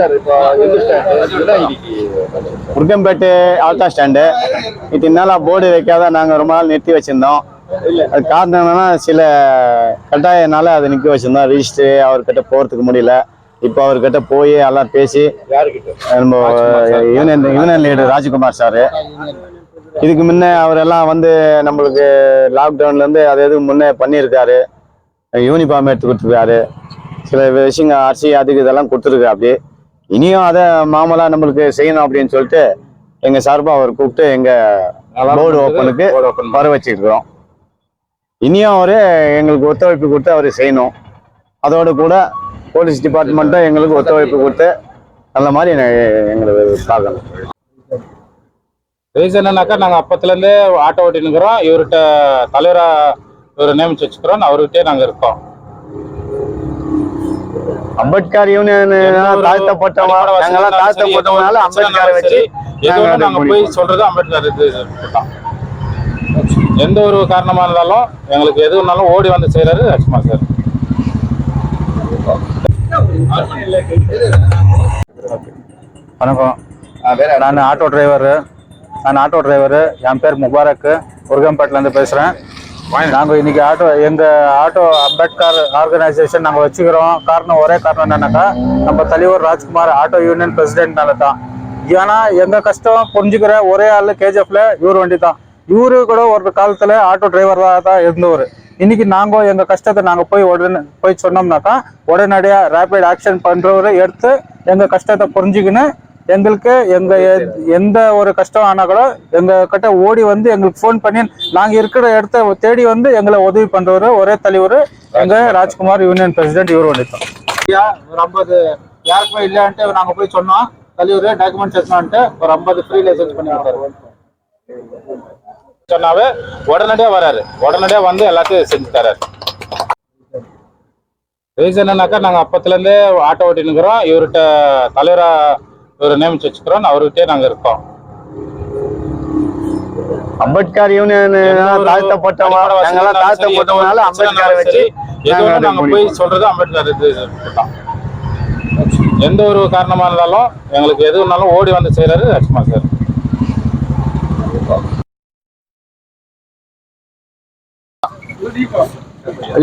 இதுதான் இன்னைக்கு முருகம்பேட்டை ஆல்டா ஸ்டாண்டு இது இன்னால போர்டு வைக்காத நாங்கள் ரொம்ப நாள் நிறுத்தி வச்சிருந்தோம். அது காரணம் என்னன்னா சில கட்டாயனால அதை நிற்க வச்சிருந்தோம். ரிஜிஸ்ட்ரு அவர்கிட்ட போகிறதுக்கு முடியல. இப்போ அவர்கிட்ட போய் எல்லாம் பேசி நம்ம union union leader Rajkumar sir. இதுக்கு முன்ன அவரெல்லாம் வந்து நம்மளுக்கு லாக்டவுன்ல இருந்து அது எதுவும் முன்னே பண்ணியிருக்காரு. யூனிஃபார்ம் எடுத்து கொடுத்துருக்காரு. சில விஷயங்க அரிசி அதுக்கு இதெல்லாம் கொடுத்துருக்காரு. அப்படி இனியும் அதை மாமூலா நம்மளுக்கு செய்யணும் அப்படின்னு சொல்லிட்டு எங்க சார்பா அவர் கூப்பிட்டு எங்க போர்டு ஓப்பனுக்கு வர வச்சிருக்கிறோம் இனியும் அவரு எங்களுக்கு ஒத்துழைப்பு கொடுத்து அவர் செய்யணும். அதோட கூட போலீஸ் டிபார்ட்மெண்ட்டும் எங்களுக்கு ஒத்துழைப்பு கொடுத்து நல்ல மாதிரி எங்களுக்கு பார்க்கணும். ரீசன் என்னன்னாக்கா நாங்கள் அப்பத்துலேருந்தே ஆட்டோ ஓட்டினுக்கிறோம் இவர்கிட்ட தலைவராக இவர் நியமிச்சு வச்சுக்கிறோம் அவர்கிட்டயே நாங்கள் இருக்கோம். அம்பேத்கர் யூனியன் தாழ்த்தப்பட்டவங்க அடிப்படை நாங்கெல்லாம் தாழ்த்தப்பட்டவங்கனால எதுவும் அம்பேத்கரை வச்சு நாங்க போய். சொல்றது அம்பேத்கர் எந்த ஒரு காரணமா இருந்தாலும் எங்களுக்கு எது ஒன்றாலும் ஓடி வந்து செய்யறாரு லட்சுமா சார். வணக்கம். நான் ஆட்டோ டிரைவரு. நான் ஆட்டோ டிரைவரு. என் பேர் முபாரக். முருகம்பேட்டிலேருந்து பேசுகிறேன் நாங்கள் இன்னைக்கு ஆட்டோ எங்கள் ஆட்டோ அம்பேத்கர் ஆர்கனைசேஷன் நாங்கள் வச்சுக்கிறோம். காரணம் ஒரே காரணம் என்னன்னாக்கா நம்ம தலைவர் ராஜ்குமார் ஆட்டோ யூனியன் பிரசிடென்ட்னால தான் ஏன்னா எங்கள் கஷ்டம் புரிஞ்சுக்கிற ஒரே ஆள் கேஜிஎஃப்ல இவர் வண்டி தான் இவரு கூட ஒரு காலத்தில் ஆட்டோ டிரைவராக தான் இருந்தவர். இன்னைக்கு நாங்கள் எங்கள் கஷ்டத்தை நாங்கள் போய் உடனே போய் சொன்னோம்னாக்கா உடனடியாக ரேபிட் ஆக்ஷன் பண்ணுறவரை எடுத்து எங்கள் கஷ்டத்தை புரிஞ்சுக்கின்னு எங்களுக்கு எங்க எந்த ஒரு கஷ்டம் ஆனா கூட எங்க கிட்ட ஓடி வந்து எங்களுக்கு ஃபோன் பண்ணி நாங்க இருக்கிற இடத்த தேடி வந்து எங்களை உதவி பண்றவரு ஒரே தலைவர் எங்க ராஜ்குமார். யூனியன் பிரசிடென்ட் இவர் வந்துட்டோம் ஒரு ஐம்பது யாருக்குமே இல்லைன்ட்டு நாங்க போய் சொன்னோம். தலைவர் டாக்குமெண்ட் எடுக்கணும்ட்டு ஒரு ஐம்பது ஃப்ரீ லைசன்ஸ் பண்ணி கொடுத்தாரு சொன்னாவே உடனடியாக வராரு. உடனடியாக வந்து எல்லாத்தையும் செஞ்சு தராரு. ரீசன் என்னன்னாக்கா நாங்கள் அப்பத்துலேருந்தே ஆட்டோ ஓட்டினுக்கிறோம் இவர்கிட்ட தலைவராக இவர் நியமிச்சு வச்சுக்கிறோம் அவர்கிட்டயே நாங்கள் இருக்கோம் அம்பேத்கர் யூனியன் தாழ்த்தப்பட்டவங்க அடிப்படை வசதி நாங்கெல்லாம் இருந்தாலும் சரி, தாழ்த்தப்பட்டவங்கனால எது ஒண்ணு அம்பேத்கரை வச்சு எது நாங்க ஒண்ணு அதை நாங்க போய் முடிப்போம். சொல்றது அம்பேத்கர் இது தான் எந்த ஒரு காரணமா இருந்தாலும் எங்களுக்கு எது ஒன்றாலும் ஓடி வந்து செய்யறாரு லட்சுமா சார்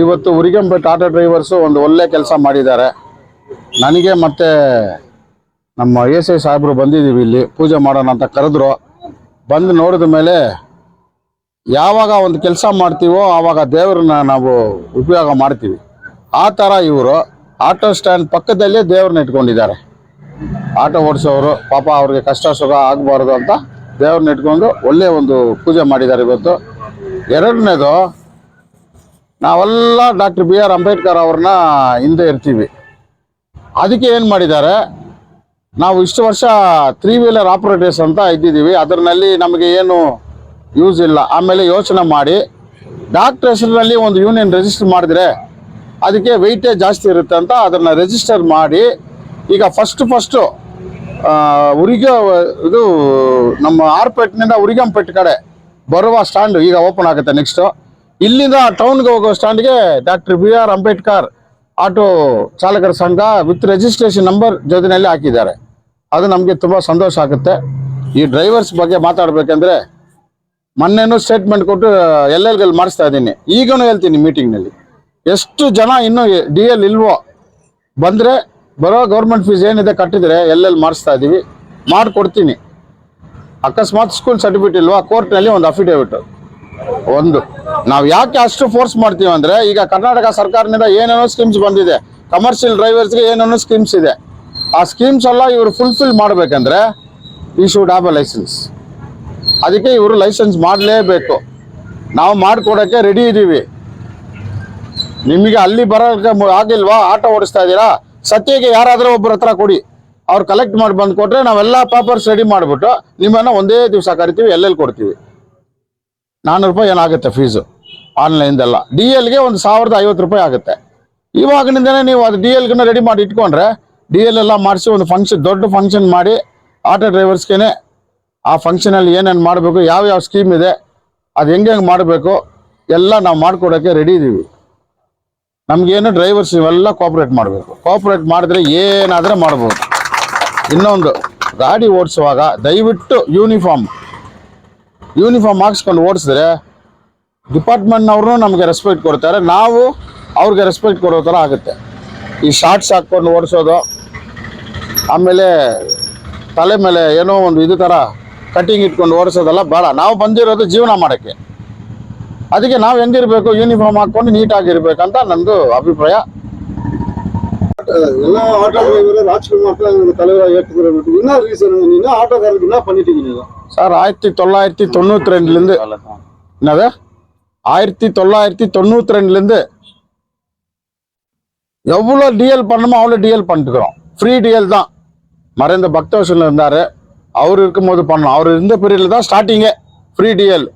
ಇವತ್ತು ಉರಿಗಂಪೇಟೆ ಆಟೋ ಡ್ರೈವರ್ಸು ಒಂದು ಒಳ್ಳೆ ಕೆಲಸ ಮಾಡಿದ್ದಾರೆ ನನಗೆ ಮತ್ತೆ ನಮ್ಮ ಎಸ್ ಐ ಸಾಹೇಬರು ಬಂದಿದ್ದೀವಿ ಇಲ್ಲಿ, ಪೂಜೆ ಮಾಡೋಣ ಅಂತ ಕರೆದ್ರು. ಬಂದು ನೋಡಿದ ಮೇಲೆ ಯಾವಾಗ ಒಂದು ಕೆಲಸ ಮಾಡ್ತೀವೋ ಆವಾಗ ದೇವ್ರನ್ನ ನಾವು ಉಪಯೋಗ ಮಾಡ್ತೀವಿ. ಆ ಥರ ಇವರು ಆಟೋ ಸ್ಟ್ಯಾಂಡ್ ಪಕ್ಕದಲ್ಲೇ ದೇವ್ರನ್ನ ಇಟ್ಕೊಂಡಿದ್ದಾರೆ. ಆಟೋ ಓಡಿಸೋರು ಪಾಪ ಅವ್ರಿಗೆ ಕಷ್ಟ ಸುಖ ಆಗಬಾರ್ದು ಅಂತ ದೇವ್ರನ್ನ ಇಟ್ಕೊಂಡು ಒಳ್ಳೆಯ ಒಂದು ಪೂಜೆ ಮಾಡಿದ್ದಾರೆ ಇವತ್ತು. ಎರಡನೇದು, ನಾವೆಲ್ಲ ಡಾಕ್ಟರ್ ಬಿ ಆರ್ ಅಂಬೇಡ್ಕರ್ ಅವ್ರನ್ನ ಹಿಂದೆ ಇರ್ತೀವಿ. ಅದಕ್ಕೆ ಏನು ಮಾಡಿದ್ದಾರೆ? ನಾವು ಇಷ್ಟು ವರ್ಷ ತ್ರೀ ವೀಲರ್ ಆಪರೇಟರ್ಸ್ ಅಂತ ಇದ್ದಿದ್ದೀವಿ. ಅದರಲ್ಲಿ ನಮಗೆ ಏನು ಯೂಸ್ ಇಲ್ಲ. ಆಮೇಲೆ ಯೋಚನೆ ಮಾಡಿ ಡಾಕ್ಟರ್ ಹೆಸರಿನಲ್ಲಿ ಒಂದು ಯೂನಿಯನ್ ರಿಜಿಸ್ಟರ್ ಮಾಡಿದ್ರೆ ಅದಕ್ಕೆ ವೆಯ್ಟೇಜ್ ಜಾಸ್ತಿ ಇರುತ್ತೆ ಅಂತ ಅದನ್ನು ರಿಜಿಸ್ಟರ್ ಮಾಡಿ, ಈಗ ಫಸ್ಟ್ ಫಸ್ಟು ಉರಿಗ, ಇದು ನಮ್ಮ ಆರ್ಪೇಟ್ನಿಂದ ಉರಿಗಂಪೇಟ್ ಕಡೆ ಬರುವ ಸ್ಟ್ಯಾಂಡ್ ಈಗ ಓಪನ್ ಆಗುತ್ತೆ ನೆಕ್ಸ್ಟು ಇಲ್ಲಿಂದ ಟೌನ್ಗೆ ಹೋಗೋ ಸ್ಟ್ಯಾಂಡ್ಗೆ doctor B R Ambedkar auto ಚಾಲಕರ ಸಂಘ ವಿತ್ ರಿಜಿಸ್ಟ್ರೇಷನ್ ನಂಬರ್ ಜೊತೆಯಲ್ಲಿ ಹಾಕಿದ್ದಾರೆ. ಅದು ನಮಗೆ ತುಂಬ ಸಂತೋಷ ಆಗುತ್ತೆ. ಈ ಡ್ರೈವರ್ಸ್ ಬಗ್ಗೆ ಮಾತಾಡಬೇಕಂದ್ರೆ ಮೊನ್ನೆನೂ ಸ್ಟೇಟ್ಮೆಂಟ್ ಕೊಟ್ಟು ಎಲ್ ಎಲ್ ಮಾಡಿಸ್ತಾ ಇದ್ದೀನಿ. ಈಗನೂ ಹೇಳ್ತೀನಿ ಮೀಟಿಂಗ್ನಲ್ಲಿ ಎಷ್ಟು ಜನ ಇನ್ನೂ ಡಿ ಎಲ್ ಇಲ್ವೋ, ಬಂದರೆ ಬರೋ ಗೌರ್ಮೆಂಟ್ ಫೀಸ್ ಏನಿದೆ ಕಟ್ಟಿದ್ರೆ ಎಲ್ಲೆಲ್ಲಿ ಮಾಡಿಸ್ತಾ ಇದ್ದೀವಿ ಮಾಡಿಕೊಡ್ತೀನಿ. ಅಕಸ್ಮಾತ್ ಸ್ಕೂಲ್ ಸರ್ಟಿಫಿಕೇಟ್ ಇಲ್ವಾ ಕೋರ್ಟ್ನಲ್ಲಿ ಒಂದು ಅಫಿಡೇವಿಟ್ ಒಂದು. ನಾವು ಯಾಕೆ ಅಷ್ಟು ಫೋರ್ಸ್ ಮಾಡ್ತೀವಿ ಅಂದರೆ ಈಗ ಕರ್ನಾಟಕ ಸರ್ಕಾರದಿಂದ ಏನೇನೋ ಸ್ಕೀಮ್ಸ್ ಬಂದಿದೆ. ಕಮರ್ಷಿಯಲ್ ಡ್ರೈವರ್ಸ್ಗೆ ಏನೇನೋ ಸ್ಕೀಮ್ಸ್ ಇದೆ. ಆ ಸ್ಕೀಮ್ಸ್ ಎಲ್ಲ ಇವರು ಫುಲ್ಫಿಲ್ ಮಾಡಬೇಕಂದ್ರೆ ಈ ಶುಡ್ ಹ್ಯಾವ್ ಅ ಲೈಸೆನ್ಸ್ ಅದಕ್ಕೆ ಇವರು ಲೈಸೆನ್ಸ್ ಮಾಡಲೇಬೇಕು. ನಾವು ಮಾಡಿಕೊಡೋಕ್ಕೆ ರೆಡಿ ಇದ್ದೀವಿ ನಿಮಗೆ ಅಲ್ಲಿ ಬರೋಕ್ಕೆ ಆಗಿಲ್ವಾ? ಆಟೋ ಓಡಿಸ್ತಾ ಇದ್ದೀರಾ? ಸತ್ಯಕ್ಕೆ ಯಾರಾದರೂ ಒಬ್ಬರ ಹತ್ರ ಕೊಡಿ. ಅವ್ರು ಕಲೆಕ್ಟ್ ಮಾಡಿ ಬಂದು ಕೊಟ್ಟರೆ ನಾವೆಲ್ಲ ಪೇಪರ್ಸ್ ರೆಡಿ ಮಾಡಿಬಿಟ್ಟು ನಿಮ್ಮನ್ನು ಒಂದೇ ದಿವಸ ಕರಿತೀವಿ, ಎಲ್ಲೆಲ್ಲಿ ಕೊಡ್ತೀವಿ. ನಾನ್ನೂರು ರೂಪಾಯಿ ಏನಾಗುತ್ತೆ ಫೀಸು ಆನ್ಲೈನ್ದೆಲ್ಲ ಡಿ ಎಲ್ಗೆ ಒಂದು ಸಾವಿರದ ಐವತ್ತು ರೂಪಾಯಿ ಆಗುತ್ತೆ. ಇವಾಗಿನಿಂದನೇ ನೀವು ಅದು ಡಿ ಎಲ್ಗನ್ನ ರೆಡಿ ಮಾಡಿ ಇಟ್ಕೊಂಡ್ರೆ ಡಿ ಎಲ್ ಎಲ್ಲ ಮಾಡಿಸಿ ಒಂದು ಫಂಕ್ಷನ್ ದೊಡ್ಡ ಫಂಕ್ಷನ್ ಮಾಡಿ ಆಟೋ ಡ್ರೈವರ್ಸ್ಗೆ ಆ ಫಂಕ್ಷನಲ್ಲಿ ಏನೇನು ಮಾಡಬೇಕು ಯಾವ್ಯಾವ ಸ್ಕೀಮ್ ಇದೆ, ಅದು ಹೆಂಗೆ ಹೆಂಗೆ ಮಾಡಬೇಕು, ಎಲ್ಲ ನಾವು ಮಾಡಿಕೊಡೋಕ್ಕೆ ರೆಡಿ ಇದ್ದೀವಿ ನಮಗೇನು ಡ್ರೈವರ್ಸ್ ಇವೆಲ್ಲ ಕೋಆಪ್ರೇಟ್ ಮಾಡಬೇಕು. ಕೋಆಪ್ರೇಟ್ ಮಾಡಿದ್ರೆ ಏನಾದರೂ ಮಾಡ್ಬೋದು. ಇನ್ನೊಂದು, ಗಾಡಿ ಓಡಿಸುವಾಗ ದಯವಿಟ್ಟು ಯೂನಿಫಾರ್ಮ್ ಯೂನಿಫಾರ್ಮ್ ಹಾಕ್ಸ್ಕೊಂಡು ಓಡಿಸಿದ್ರೆ ಡಿಪಾರ್ಟ್ಮೆಂಟ್ನವ್ರು ನಮಗೆ ರೆಸ್ಪೆಕ್ಟ್ ಕೊಡ್ತಾರೆ, ನಾವು ಅವ್ರಿಗೆ ರೆಸ್ಪೆಕ್ಟ್ ಕೊಡೋ ಥರ ಆಗುತ್ತೆ. ಈ ಶಾರ್ಟ್ಸ್ ಹಾಕ್ಕೊಂಡು ಓಡಿಸೋದು ಆಮೇಲೆ ತಲೆ ಮೇಲೆ ಏನೋ ಒಂದು ಇದು ಥರ ಕಟಿಂಗ್ ಇಟ್ಕೊಂಡು ಓಡಿಸೋದೆಲ್ಲ ಬೇಡ ನಾವು ಬಂದಿರೋದು ಜೀವನ ಮಾಡೋಕ್ಕೆ ಅದಕ್ಕೆ ನಾವು ಹೆಂಗಿರ್ಬೇಕು ಯೂನಿಫಾರ್ಮ್ ಹಾಕ್ಕೊಂಡು ನೀಟಾಗಿರ್ಬೇಕಂತ ನಂದು ಅಭಿಪ್ರಾಯ எல்லா ஆட்டோ டிரைவர் ராஜ்குமார் தலைவராக ஏற்றுக்கிறது என்ன ரீசன் நீங்க ஆட்டோக்காரருக்கு என்ன பண்ணிட்டீங்க நீங்க சார் ஆயிரத்தி தொள்ளாயிரத்தி தொண்ணூற்றி ரெண்டுலேருந்து என்னது ஆயிரத்தி தொள்ளாயிரத்தி தொண்ணூற்றி ரெண்டுலேருந்து எவ்வளோ டிஎல் பண்ணணுமோ அவ்வளோ டிஎல் பண்ணிட்டுக்கிறோம் ஃப்ரீ டிஎல் தான் மறைந்த பக்தவசன் இருந்தார். அவர் இருக்கும்போது பண்ணோம் அவர் இருந்த பீரியடில் தான் ஸ்டார்டிங்கே ஃப்ரீ டிஎல்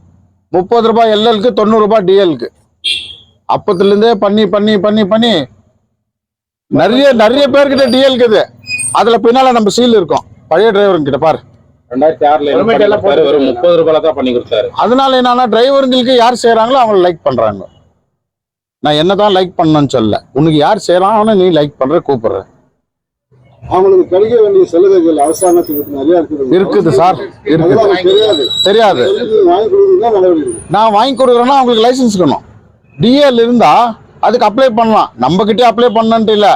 முப்பது ரூபாய் எல்எல்க்கு தொண்ணூறுரூபா டிஎல்க்கு அப்பத்துலேருந்தே பண்ணி பண்ணி பண்ணி பண்ணி நிறைய நிறைய பேர்கிட்ட டிஎல் இருக்குது அதில் பின்னால் நம்ம சீல் இருக்கோம். பழைய டிரைவருங்கிட்ட பாரு. ரெண்டாயிரத்தி ஆறுல? வெறும் முப்பது ரூபாயில தான் பண்ணி கொடுத்தாரு. அதனால என்னன்னா டிரைவருங்களுக்கு யார் செய்றாங்களோ அவங்க லைக் பண்றாங்க. நான் என்னதான் லைக் பண்ணணும்னு சொல்ல உனக்கு யார் செய்யறாங்கன்னு நீ லைக் பண்ற கூப்பிடுற. அவங்களுக்கு கிடைக்க வேண்டிய சலுகைகள் அரசாங்கத்துக்கு நிறைய இருக்குது. இருக்குது சார். இருக்குது. தெரியாது. தெரியாது. நான் வாங்கி கொடுக்குறேன்னா அவங்களுக்கு லைசன்ஸ் இருக்கணும் டிஎல் இருந்தா அதுக்கு அப்ளை பண்ணலாம். நம்ம கிட்டே அப்ளை பண்ணன்ட்டு இல்ல.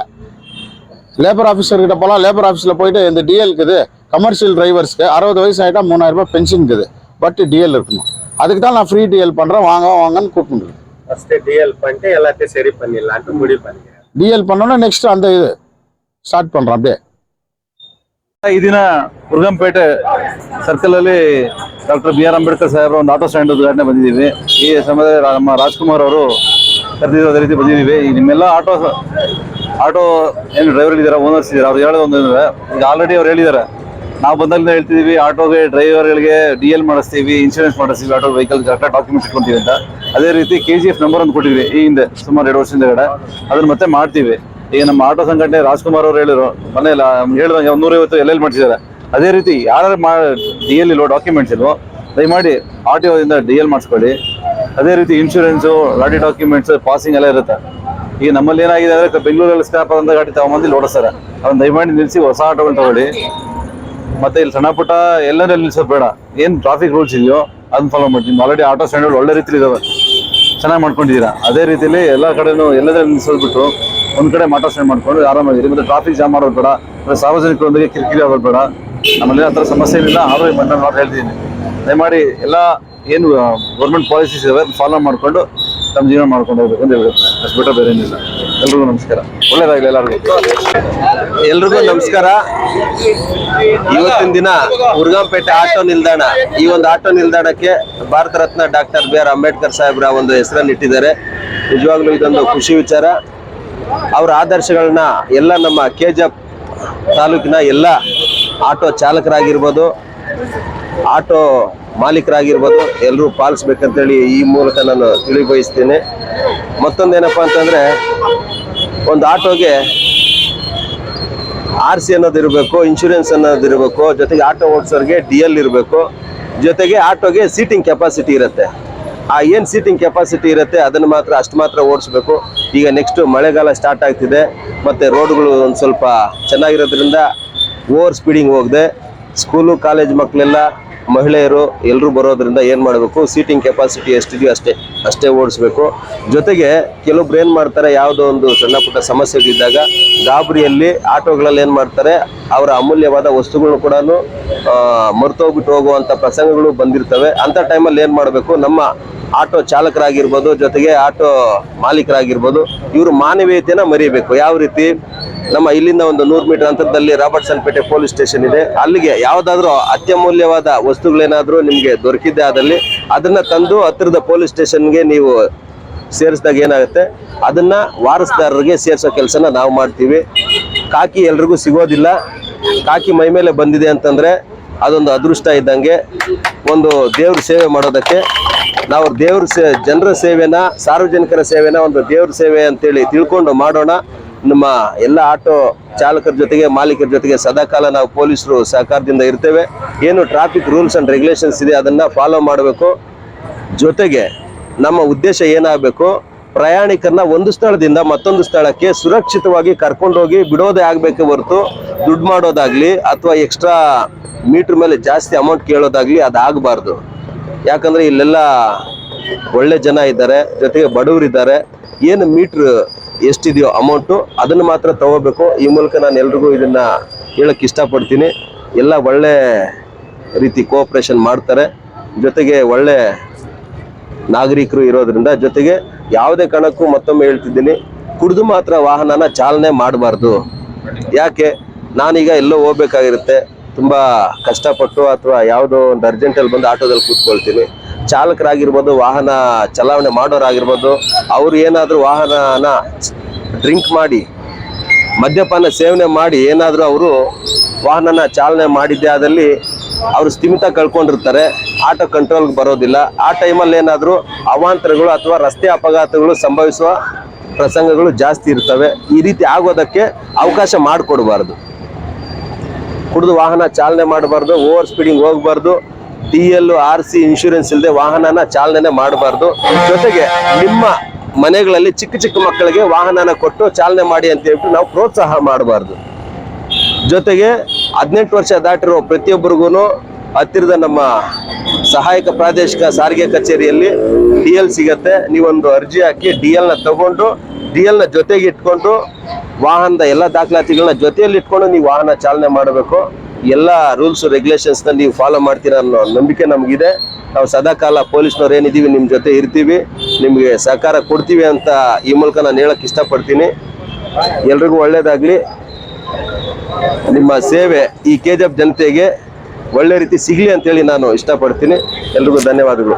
லேபர் ஆஃபீஸர் கிட்ட போகலாம் லேபர் ஆஃபீஸில் போயிட்டு இந்த டிஎல் இருக்குது. கமர்ஷியல் டிரைவர்ஸ்க்கு அறுபது வயசு ஆகிட்டா மூணாயிரம் ரூபாய் பென்ஷன் இருக்குது. பட் டிஎல் இருக்கணும். அதுக்கு தான் நான் ஃப்ரீ டிஎல் பண்ணுறேன் வாங்க வாங்கன்னு கூப்பிட்டு ஃபர்ஸ்ட் டிஎல் பண்ணிட்டு எல்லாத்தையும் சரி பண்ணிடலான்ட்டு முடிவு பண்ணிக்கிறேன். டிஎல் பண்ணோன்னா நெக்ஸ்ட் அந்த இது. ಸ್ಟಾರ್ಟ್ பண்ணுறோம் ಈ ದಿನ ಮುರುಗಂಪೇಟೆ ಸರ್ಕಲ್ ಅಲ್ಲಿ ಡಾಕ್ಟರ್ ಬಿ ಆರ್ ಅಂಬೇಡ್ಕರ್ ಸಾಹೇಬ್ರ ಒಂದು ಆಟೋ ಸ್ಟ್ಯಾಂಡ್ ಉದ್ಘಾಟನೆ ಬಂದಿದ್ದೀವಿ. ಈ ಸಮಯದಲ್ಲಿ ನಮ್ಮ ರಾಜ್ಕುಮಾರ್ ಅವರು ಕರೆದಿರೋ ಅದೇ ರೀತಿ ಬಂದಿದ್ದೀವಿ. ಈ ನಿಮ್ಮೆಲ್ಲ ಆಟೋ ಆಟೋ ಏನು ಡ್ರೈವರ್ ಇದ್ದಾರೆ ಓನರ್ಸ್ ಇದ್ದಾರೆ ಅವ್ರು ಹೇಳೋದು ಒಂದು ಈಗ ಆಲ್ರೆಡಿ ಅವ್ರು ಹೇಳಿದ್ದಾರೆ ನಾವು ಬಂದಾಗಲಿಂದ ಹೇಳ್ತಿದ್ದೀವಿ ಆಟೋಗೆ ಡ್ರೈವರ್ಗಳಿಗೆ ಡಿ ಎಲ್ ಮಾಡಿಸ್ತೀವಿ ಇನ್ಶೂರೆನ್ಸ್ ಮಾಡಿಸ್ತೀವಿ ಆಟೋ ವೆಹಿಕಲ್ ಕರೆಕ್ಟಾಗಿ ಡಾಕ್ಯುಮೆಂಟ್ಸ್ ಇಟ್ಕೊಂತೀವಿ ಅಂತ. ಅದೇ ರೀತಿ ಕೆ ಜಿ ಎಫ್ ನಂಬರ್ ಒಂದು ಕೊಟ್ಟಿದ್ವಿ ಈ ಹಿಂದೆ, ಸುಮಾರು ಎರಡು ವರ್ಷದಿಂದ ಅದನ್ನು ಮತ್ತೆ ಮಾಡ್ತೀವಿ. ಈಗ ನಮ್ಮ ಆಟೋ ಸಂಘಟನೆ ರಾಜ್ಕುಮಾರ್ ಅವರು ಹೇಳಿದ್ರು ಮನೆಯಲ್ಲ ಹೇಳಿದಂಗೆ ಹೇಳಿದ್ರು ನೂರೈವತ್ತು ಎಲ್ ಎಲ್ ಮಾಡಿಸಿದ್ದಾರೆ. ಅದೇ ರೀತಿ ಯಾರು ಮಾ ಡಿ ಎಲ್ ಇಲ್ವೋ ಡಾಕ್ಯುಮೆಂಟ್ಸ್ ಇಲ್ವೋ, ದಯಮಾಡಿ ಆರ್ ಟಿ ಒದಿಂದ ಡಿ ಎಲ್ ಮಾಡಿಸ್ಕೊಳ್ಳಿ. ಅದೇ ರೀತಿ ಇನ್ಶೂರೆನ್ಸು ಲಾಡಿ ಡಾಕ್ಯುಮೆಂಟ್ಸ್ ಪಾಸಿಂಗ್ ಎಲ್ಲ ಇರುತ್ತೆ. ಈಗ ನಮ್ಮಲ್ಲಿ ಏನಾಗಿದೆ ಅಂದರೆ ಬೆಂಗಳೂರಲ್ಲಿ ಸ್ಟಾಪ್ ಆದಂಥ ಗಾಡಿ ತಗೊಂಬಂದು ಓಡಿಸ್ತಾರೆ. ಅದನ್ನು ದಯಮಾಡಿ ನಿಲ್ಲಿಸಿ ಹೊಸ ಆಟೋಗಳು ತಗೊಳ್ಳಿ. ಮತ್ತೆ ಇಲ್ಲಿ ಸಣ್ಣ ಪುಟ್ಟ ಎಲ್ಲರಲ್ಲಿ ನಿಲ್ಸೋದು ಬೇಡ. ಏನು ಟ್ರಾಫಿಕ್ ರೂಲ್ಸ್ ಇದೆಯೋ ಅದನ್ನ ಫಾಲೋ ಮಾಡ್ತೀನಿ ಆಲ್ರೆಡಿ ಆಟೋ ಸ್ಟ್ಯಾಂಡ್ಗಳು ಒಳ್ಳೆ ರೀತಿಲಿ ಇದಾವೆ. ಚೆನ್ನಾಗಿ ಮಾಡ್ಕೊಂಡಿದ್ದೀರಾ. ಅದೇ ರೀತಿಯಲ್ಲಿ ಎಲ್ಲ ಕಡೆನೂ ಎಲ್ಲದ್ರಲ್ಲಿ ನಿಲ್ಸೋದ್ಬಿಟ್ಟು ಒಂದ್ ಕಡೆ ಮಾಟ ಸ್ಟ್ಯಾಂಡ್ ಮಾಡ್ಕೊಂಡು ಆರಾಮಾಗಿರಿ. ಮತ್ತೆ ಟ್ರಾಫಿಕ್ ಜಾಮ್ ಮಾಡೋದು ಬೇಡ, ಮತ್ತೆ ಸಾರ್ವಜನಿಕರೊಂದಿಗೆ ಕಿರಿಕಿರಿ ಆಗೋದು ಬೇಡ. ನಮ್ಮಲ್ಲಿ ಆ ಥರ ಸಮಸ್ಯೆ ಏನಿಲ್ಲ, ಆದರೂ ನಾನು ಹೇಳ್ತೀನಿ. ದಯಮಾಡಿ ಎಲ್ಲ ಏನು ಗೌರ್ಮೆಂಟ್ ಪಾಲಿಸೀಸ್ ಇದಾವೆ ಫಾಲೋ ಮಾಡ್ಕೊಂಡು ತಮ್ಮ ಜೀವನ ಮಾಡ್ಕೊಂಡು ಹೋಗ್ಬೇಕು ಅಂತ ಹೇಳ್ಬೇಕು. ಅಷ್ಟು ಬಿಟ್ಟರೆ ಬೇರೆ ಏನಿಲ್ಲ. ಎಲ್ರಿಗೂ ನಮಸ್ಕಾರ. ಒಳ್ಳೇದಾಗಲಿ ಎಲ್ಲರಿಗೂ. ಎಲ್ರಿಗೂ ನಮಸ್ಕಾರ. ಇವತ್ತಿನ ದಿನ ಮುರುಗಾಂಪೇಟೆ ಆಟೋ ನಿಲ್ದಾಣ, ಈ ಒಂದು ಆಟೋ ನಿಲ್ದಾಣಕ್ಕೆ Bharat Ratna doctor B R Ambedkar ಸಾಹೇಬ್ರ ಒಂದು ಹೆಸರನ್ನು ಇಟ್ಟಿದ್ದಾರೆ ನಿಜವಾಗ್ಲೂ ಇದೊಂದು ಖುಷಿ ವಿಚಾರ. ಅವರ ಆದರ್ಶಗಳನ್ನ ಎಲ್ಲ ನಮ್ಮ ಕೆ ತಾಲೂಕಿನ ಎಲ್ಲ ಆಟೋ ಚಾಲಕರಾಗಿರ್ಬೋದು, ಆಟೋ ಮಾಲೀಕರಾಗಿರ್ಬೋದು ಎಲ್ಲರೂ ಪಾಲಿಸ್ಬೇಕಂತೇಳಿ ಈ ಮೂಲಕ ನಾನು ತಿಳಿ ಬಯಸ್ತೇನೆ. ಮತ್ತೊಂದೇನಪ್ಪ ಅಂತಂದರೆ, ಒಂದು ಆಟೋಗೆ ಆರ್ ಸಿ ಅನ್ನೋದು ಇರಬೇಕು, ಇನ್ಶೂರೆನ್ಸ್ ಅನ್ನೋದು ಇರಬೇಕು, ಜೊತೆಗೆ ಆಟೋ ಓಡಿಸೋರಿಗೆ ಡಿ ಎಲ್ ಇರಬೇಕು, ಜೊತೆಗೆ ಆಟೋಗೆ ಸೀಟಿಂಗ್ ಕೆಪಾಸಿಟಿ ಇರುತ್ತೆ. ಆ ಏನು ಸೀಟಿಂಗ್ ಕೆಪಾಸಿಟಿ ಇರುತ್ತೆ ಅದನ್ನು ಮಾತ್ರ ಅಷ್ಟು ಮಾತ್ರ ಓಡಿಸ್ಬೇಕು. ಈಗ ನೆಕ್ಸ್ಟ್ ಮಳೆಗಾಲ ಸ್ಟಾರ್ಟ್ ಆಗ್ತಿದೆ, ಮತ್ತು ರೋಡ್ಗಳು ಒಂದು ಸ್ವಲ್ಪ ಚೆನ್ನಾಗಿರೋದ್ರಿಂದ ಓವರ್ ಸ್ಪೀಡಿಂಗ್ ಹೋಗದೆ. ಸ್ಕೂಲು ಕಾಲೇಜ್ ಮಕ್ಕಳೆಲ್ಲ ಮಹಿಳೆಯರು ಎಲ್ಲರೂ ಬರೋದ್ರಿಂದ ಏನು ಮಾಡಬೇಕು? ಸೀಟಿಂಗ್ ಕೆಪಾಸಿಟಿ ಎಷ್ಟಿದೆಯೋ ಅಷ್ಟೇ ಅಷ್ಟೇ ಓಡಿಸ್ಬೇಕು. ಜೊತೆಗೆ ಕೆಲವೊಬ್ರು ಏನು ಮಾಡ್ತಾರೆ, ಯಾವುದೋ ಒಂದು ಸಣ್ಣ ಪುಟ್ಟ ಸಮಸ್ಯೆಗಳಿದ್ದಾಗ ಗಾಬರಿಯಲ್ಲಿ ಆಟೋಗಳಲ್ಲಿ ಏನು ಮಾಡ್ತಾರೆ, ಅವರ ಅಮೂಲ್ಯವಾದ ವಸ್ತುಗಳನ್ನು ಕೂಡ ಮರ್ತೋಗ್ಬಿಟ್ಟು ಹೋಗುವಂಥ ಪ್ರಸಂಗಗಳು ಬಂದಿರ್ತವೆ. ಅಂಥ ಟೈಮಲ್ಲಿ ಏನು ಮಾಡಬೇಕು? ನಮ್ಮ ಆಟೋ ಚಾಲಕರಾಗಿರ್ಬೋದು, ಜೊತೆಗೆ ಆಟೋ ಮಾಲೀಕರಾಗಿರ್ಬೋದು, ಇವರು ಮಾನವೀಯತೆಯನ್ನು ಮರಿಬೇಕು. ಯಾವ ರೀತಿ? ನಮ್ಮ ಇಲ್ಲಿಂದ ಒಂದು ನೂರು ಮೀಟರ್ ಅಂತರದಲ್ಲಿ ರಾಬರ್ಟ್ಸನ್ ಪೇಟೆ ಪೊಲೀಸ್ ಸ್ಟೇಷನ್ ಇದೆ. ಅಲ್ಲಿಗೆ ಯಾವುದಾದ್ರೂ ಅತ್ಯಮೂಲ್ಯವಾದ ವಸ್ತುಗಳೇನಾದರೂ ನಿಮಗೆ ದೊರಕಿದ್ದೆ ಆದಲ್ಲಿ ಅದನ್ನ ತಂದು ಹತ್ತಿರದ ಪೊಲೀಸ್ ಸ್ಟೇಷನ್ಗೆ ನೀವು ಸೇರಿಸಿದಾಗ ಏನಾಗುತ್ತೆ? ಅದನ್ನ ವಾರಸ್ದಾರರಿಗೆ ಸೇರಿಸೋ ಕೆಲಸನ ನಾವು ಮಾಡ್ತೀವಿ. ಕಾಕಿ ಎಲ್ರಿಗೂ ಸಿಗೋದಿಲ್ಲ. ಕಾಕಿ ಮೈ ಮೇಲೆ ಬಂದಿದೆ ಅಂತಂದ್ರೆ ಅದೊಂದು ಅದೃಷ್ಟ ಇದ್ದಂಗೆ ಒಂದು ದೇವ್ರ ಸೇವೆ ಮಾಡೋದಕ್ಕೆ ನಾವು ದೇವ್ರ ಸೇ, ಜನರ ಸೇವೆನ, ಸಾರ್ವಜನಿಕರ ಸೇವೆನ ಒಂದು ದೇವ್ರ ಸೇವೆ ಅಂತೇಳಿ ತಿಳ್ಕೊಂಡು ಮಾಡೋಣ. ನಮ್ಮ ಎಲ್ಲ ಆಟೋ ಚಾಲಕರ ಜೊತೆಗೆ, ಮಾಲೀಕರ ಜೊತೆಗೆ ಸದಾಕಾಲ ನಾವು ಪೊಲೀಸರು ಸಹಕಾರದಿಂದ ಇರ್ತೇವೆ. ಏನು ಟ್ರಾಫಿಕ್ ರೂಲ್ಸ್ ಆ್ಯಂಡ್ ರೆಗ್ಯುಲೇಷನ್ಸ್ ಇದೆ, ಅದನ್ನು ಫಾಲೋ ಮಾಡಬೇಕು. ಜೊತೆಗೆ ನಮ್ಮ ಉದ್ದೇಶ ಏನಾಗಬೇಕು, ಪ್ರಯಾಣಿಕರನ್ನ ಒಂದು ಸ್ಥಳದಿಂದ ಮತ್ತೊಂದು ಸ್ಥಳಕ್ಕೆ ಸುರಕ್ಷಿತವಾಗಿ ಕರ್ಕೊಂಡೋಗಿ ಬಿಡೋದೇ ಆಗಬೇಕು ಹೊರತು, ದುಡ್ಡು ಮಾಡೋದಾಗಲಿ ಅಥವಾ ಎಕ್ಸ್ಟ್ರಾ ಮೀಟ್ರ್ ಮೇಲೆ ಜಾಸ್ತಿ ಅಮೌಂಟ್ ಕೇಳೋದಾಗ್ಲಿ ಅದಾಗಬಾರ್ದು ಯಾಕಂದರೆ ಇಲ್ಲೆಲ್ಲ ಒಳ್ಳೆ ಜನ ಇದ್ದಾರೆ, ಜೊತೆಗೆ ಬಡವರಿದ್ದಾರೆ. ಏನು ಮೀಟ್ರ್ ಎಷ್ಟಿದೆಯೋ ಅಮೌಂಟು ಅದನ್ನು ಮಾತ್ರ ತಗೋಬೇಕು. ಈ ಮೂಲಕ ನಾನು ಎಲ್ರಿಗೂ ಇದನ್ನ ಹೇಳಕ್ ಇಷ್ಟಪಡ್ತೀನಿ. ಎಲ್ಲ ಒಳ್ಳೆ ರೀತಿ ಕೋಆಪ್ರೇಷನ್ ಮಾಡ್ತಾರೆ. ಜೊತೆಗೆ ಒಳ್ಳೆ ನಾಗರಿಕರು ಇರೋದ್ರಿಂದ ಜೊತೆಗೆ ಯಾವುದೇ ಕಾರಣಕ್ಕೂ ಮತ್ತೊಮ್ಮೆ ಹೇಳ್ತಿದ್ದೀನಿ, ಕುಡಿದು ಮಾತ್ರ ವಾಹನನ ಚಾಲನೆ ಮಾಡಬಾರ್ದು. ಯಾಕೆ? ನಾನೀಗ ಎಲ್ಲೋ ಹೋಗ್ಬೇಕಾಗಿರುತ್ತೆ. ತುಂಬಾ ಕಷ್ಟಪಟ್ಟು ಅಥವಾ ಯಾವುದೋ ಒಂದು ಅರ್ಜೆಂಟಲ್ಲಿ ಬಂದು ಆಟೋದಲ್ಲಿ ಕೂತ್ಕೊಳ್ತೀನಿ. ಚಾಲಕರಾಗಿರ್ಬೋದು, ವಾಹನ ಚಲಾವಣೆ ಮಾಡೋರಾಗಿರ್ಬೋದು, ಅವರು ಏನಾದರೂ ವಾಹನನ ಡ್ರಿಂಕ್ ಮಾಡಿ, ಮದ್ಯಪಾನ ಸೇವನೆ ಮಾಡಿ, ಏನಾದರೂ ಅವರು ವಾಹನನ ಚಾಲನೆ ಮಾಡಿದ್ದೇ ಆದಲ್ಲಿ ಅವರು ಸ್ಥಿಮಿತ ಕಳ್ಕೊಂಡಿರ್ತಾರೆ. ಆಟೋ ಕಂಟ್ರೋಲ್ಗೆ ಬರೋದಿಲ್ಲ. ಆ ಟೈಮಲ್ಲಿ ಏನಾದರೂ ಅವಾಂತರಗಳು ಅಥವಾ ರಸ್ತೆ ಅಪಘಾತಗಳು ಸಂಭವಿಸುವ ಪ್ರಸಂಗಗಳು ಜಾಸ್ತಿ ಇರ್ತವೆ. ಈ ರೀತಿ ಆಗೋದಕ್ಕೆ ಅವಕಾಶ ಮಾಡಿಕೊಡಬಾರ್ದು. ಕುಡಿದು ವಾಹನ ಚಾಲನೆ ಮಾಡಬಾರ್ದು, ಓವರ್ ಸ್ಪೀಡಿಂಗ್ ಹೋಗಬಾರ್ದು. D L, R C insurance ಇಲ್ಲದೆ ವಾಹನನ ಚಾಲನೆ ಮಾಡಬಾರ್ದು. ಜೊತೆಗೆ ನಿಮ್ಮ ಮನೆಗಳಲ್ಲಿ ಚಿಕ್ಕ ಚಿಕ್ಕ ಮಕ್ಕಳಿಗೆ ವಾಹನನ ಕೊಟ್ಟು ಚಾಲನೆ ಮಾಡಿ ಅಂತ ಹೇಳ್ಬಿಟ್ಟು ನಾವು ಪ್ರೋತ್ಸಾಹ ಮಾಡಬಾರ್ದು. ಜೊತೆಗೆ ಹದಿನೆಂಟು ವರ್ಷ ದಾಟಿರೋ ಪ್ರತಿಯೊಬ್ಬರಿಗೂ ಹತ್ತಿರದ ನಮ್ಮ ಸಹಾಯಕ ಪ್ರಾದೇಶಿಕ ಸಾರಿಗೆ ಕಚೇರಿಯಲ್ಲಿ ಡಿ ಎಲ್ ಸಿಗತ್ತೆ. ನೀವೊಂದು ಅರ್ಜಿ ಹಾಕಿ ಡಿ ಎಲ್ನ ತಗೊಂಡು, ಡಿ ಎಲ್ನ ಜೊತೆಗೆ ಇಟ್ಕೊಂಡು, ವಾಹನದ ಎಲ್ಲ ದಾಖಲಾತಿಗಳನ್ನ ಜೊತೆಯಲ್ಲಿ ಇಟ್ಕೊಂಡು ನೀವು ವಾಹನ ಚಾಲನೆ ಮಾಡಬೇಕು. ಎಲ್ಲ ರೂಲ್ಸ್ ರೆಗ್ಯುಲೇಷನ್ಸ್ನ ನೀವು ಫಾಲೋ ಮಾಡ್ತೀರಾ ಅನ್ನೋ ನಂಬಿಕೆ ನಮಗಿದೆ. ನಾವು ಸದಾಕಾಲ ಪೊಲೀಸ್ನವ್ರು ಏನಿದ್ದೀವಿ ನಿಮ್ಮ ಜೊತೆ ಇರ್ತೀವಿ, ನಿಮಗೆ ಸಹಕಾರ ಕೊಡ್ತೀವಿ ಅಂತ ಈ ಮೂಲಕ ನಾನು ಹೇಳಕ್ ಇಷ್ಟಪಡ್ತೀನಿ. ಎಲ್ರಿಗೂ ಒಳ್ಳೆಯದಾಗಲಿ ನಿಮ್ಮ ಸೇವೆ ಈ ಕೆ ಜನತೆಗೆ ಒಳ್ಳೆ ರೀತಿ ಸಿಗಲಿ ಅಂತೇಳಿ ನಾನು ಇಷ್ಟಪಡ್ತೀನಿ. ಎಲ್ರಿಗೂ ಧನ್ಯವಾದಗಳು.